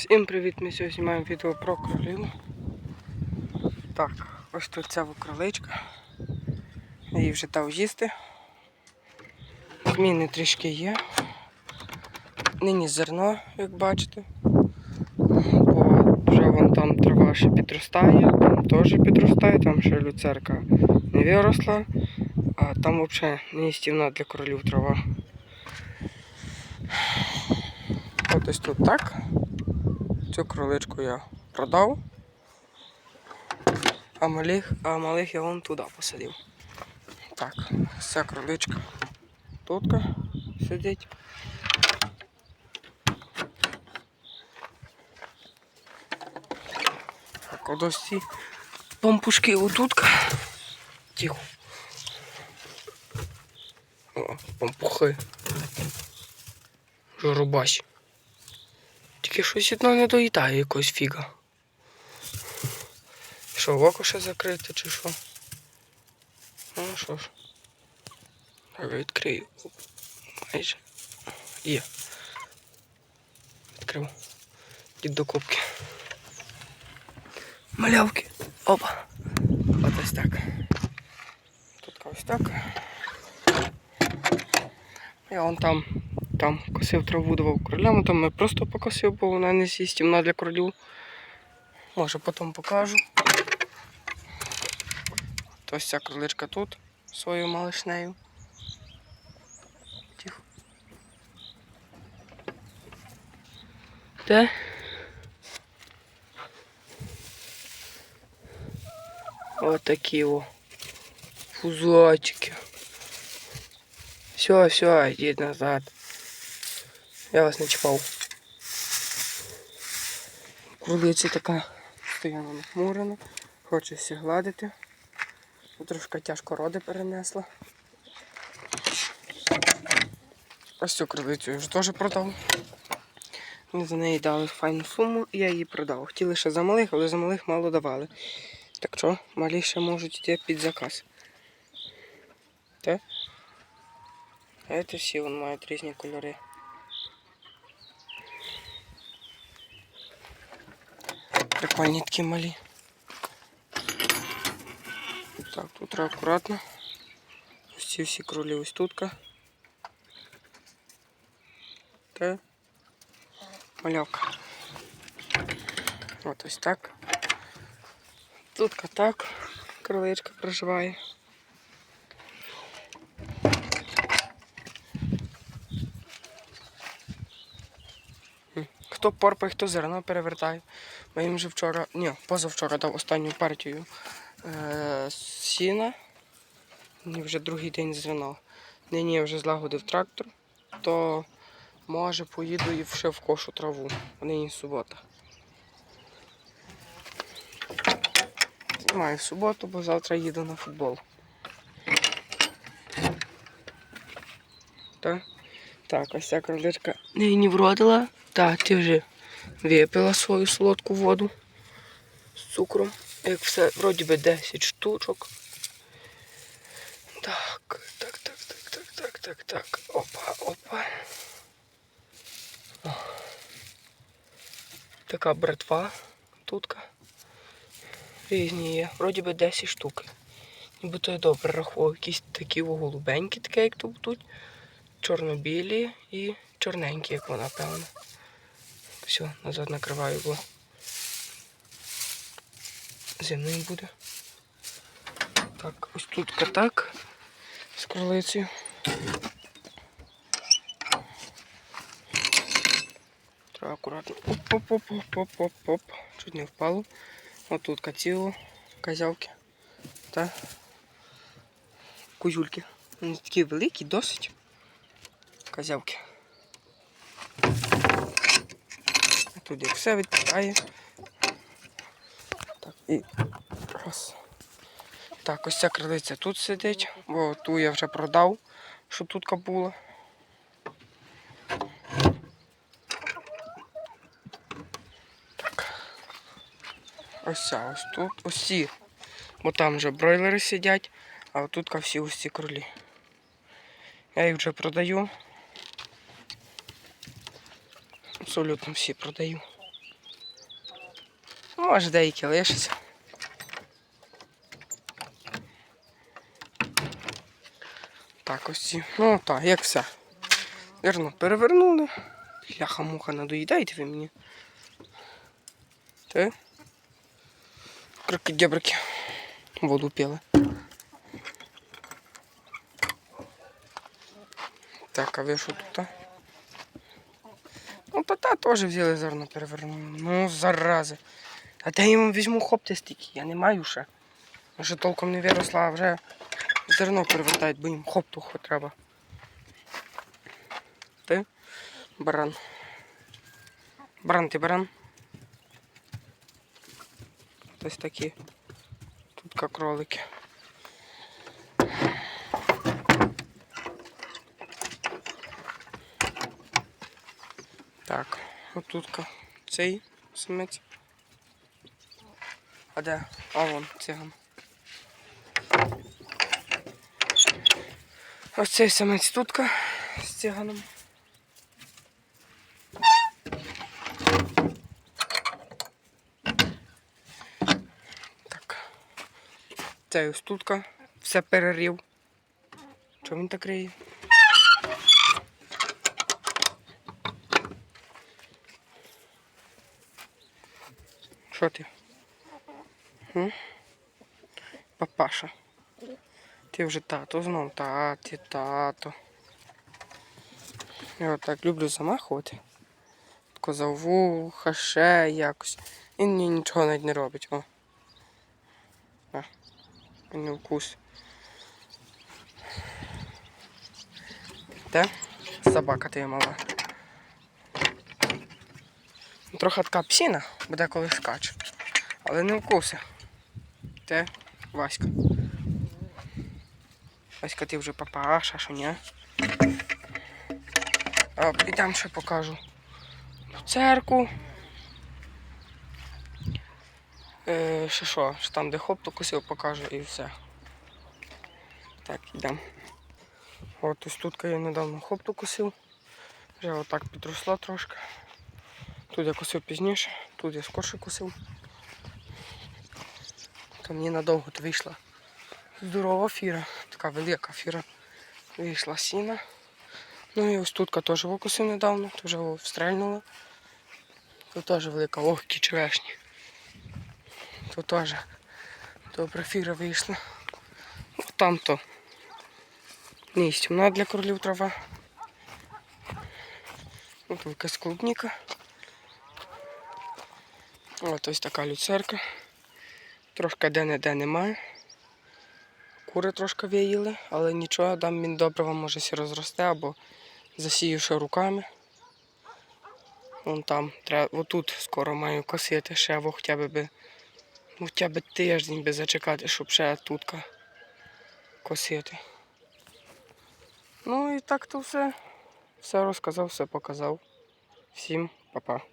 Всім привіт! Ми сьогодні знімаємо відео про кролів. Так, ось тут ця кроличка. Її вже дав їсти. Зміни трішки є. Нині зерно, як бачите. Бо вже вон там трава ще підростає, там теж підростає, там ще люцерка не виросла, а там взагалі не для кролів трава. От ось тут так. Цю кроличку я продав, а малих, а малих я вон туди посадив. Так, ця кроличка тут сидить. Так, ось ці пампушки отут. Тихо. О, пампухи. Жорубась. Тільки щось одно не доїдає якось фіга. Що, око ще закрите чи що? Ну що ж. Відкрию. Майже. Є. Відкрив. Дід до кубки. Малявки. Опа. От так. Тут ось так. Я вон там там косив траву давав кролям, там я просто покосив, бо вона не з'їстівна для кролів. Може потім покажу. То ось ця кроличка тут своєю малишнею. Тихо. Де? Отакі о. Фузатики. Все, все, йдіть назад. Я вас не чіпав. Кролиця така стояла нахмурена, хоче всі гладити. Трошки тяжко роди перенесла. Ось цю кролицю вже теж продав. За неї дали файну суму і я її продав. Хотіли ще за малих, але за малих мало давали. Так що, малі ще можуть йти під заказ. Це всі вон мають різні кольори. Прикольні такі малі. Так, тут треба акуратно. Ось ці всі кролі ось тутка. Та малявка. От ось так. Тутка так. Кроличка проживає. Хто порпає, хто зерно перевертає. Ми їм вже вчора, ні, позавчора дав останню партію е, сіна. І вже другий день зерно. Нині я вже злагодив трактор, то може поїду і ще в кошу траву. Нині субота. Знімаю в суботу, бо завтра їду на футбол. Так, так ось ця кроличка нині вродила. Так, ти вже випила свою солодку воду з цукром. Як все, вроді би 10 штучок. Так, так, так, так, так, так, так, так. Опа, опа. Така братва тутка. Різні є. Вроді би 10 штук. Нібито я добре рахував. Якісь такі голубенькі, такі, як тут тут. Чорно-білі і чорненькі, як вона, певно. Все, назад накриваю, бо зимний буде. Так, ось тут катак з кролицею. Треба акуратно. Оп-оп-оп-оп-оп-оп. Чуть не впало. Ось тут каціло, козявки та кузюльки. Вони такі великі, досить. Козявки. Тут як все відпадає. Так, і раз. Так, ось ця крилиця тут сидить, бо ту я вже продав, що тут була. Так. Ось ця ось тут. Усі. Бо там вже бройлери сидять, а тут всі ось ці кролі. Я їх вже продаю. Абсолютно всі продаю. може деякі лишаться. Так, ось ці. Ну так, як все. Вірно, перевернули. Ляха-муха, надоїдаєте ви мені. Ти? Крокодябрики. Воду пили. Так, а ви що тут? а? Теж взяли зерно перевернули. Ну, зарази. А де я їм візьму хопти стільки? Я не маю ще. Вже толком не виросла, а вже зерно перевертають, бо їм хоптуху треба. Ти? Баран. Баран, ти баран? Ось такі. Тут как кролики. Так, отут цей самець. А де? А вон циган. Ось цей самець тутка з циганом. Так. Цей ось тутка. Все перерів. Чого він так риє? Що ти? М? Папаша. Ти вже тато знов, таті, тато. Я отак люблю замахувати. За вуха, ще якось. І ні, нічого навіть не робить. О. А. Не вкус. Де? Собака ти мала. Трохи така псіна, буде коли скаче. Але не вкуси. Те Васька. Васька, ти вже папаша, що ні? А, підемо ще покажу. Церкву. Е, ще що, що там де хопту косив, покажу і все. Так, йдемо. От ось тут я недавно хопту косив. Вже отак підросло трошки. Тут я косив пізніше, тут я скорше косив. То мені надовго то вийшла здорова фіра, така велика фіра. Вийшла сіна. Ну і ось тут теж викосив недавно, то вже встрельнула. Тут теж велика, які черешні. Тут теж добра фіра вийшла. Там то не істімна для королів трава. Тут якась клубніка. Ось ось така люцерка. Трошки де-не-де немає. Кури трошки виїли, але нічого, дам міндобрива може розросте або засію ще руками. Вон там, треба, отут скоро маю косити ще, або хоча б, ну, хоча б тиждень би зачекати, щоб ще тутка косити. Ну і так то все. Все розказав, все показав. Всім па-па.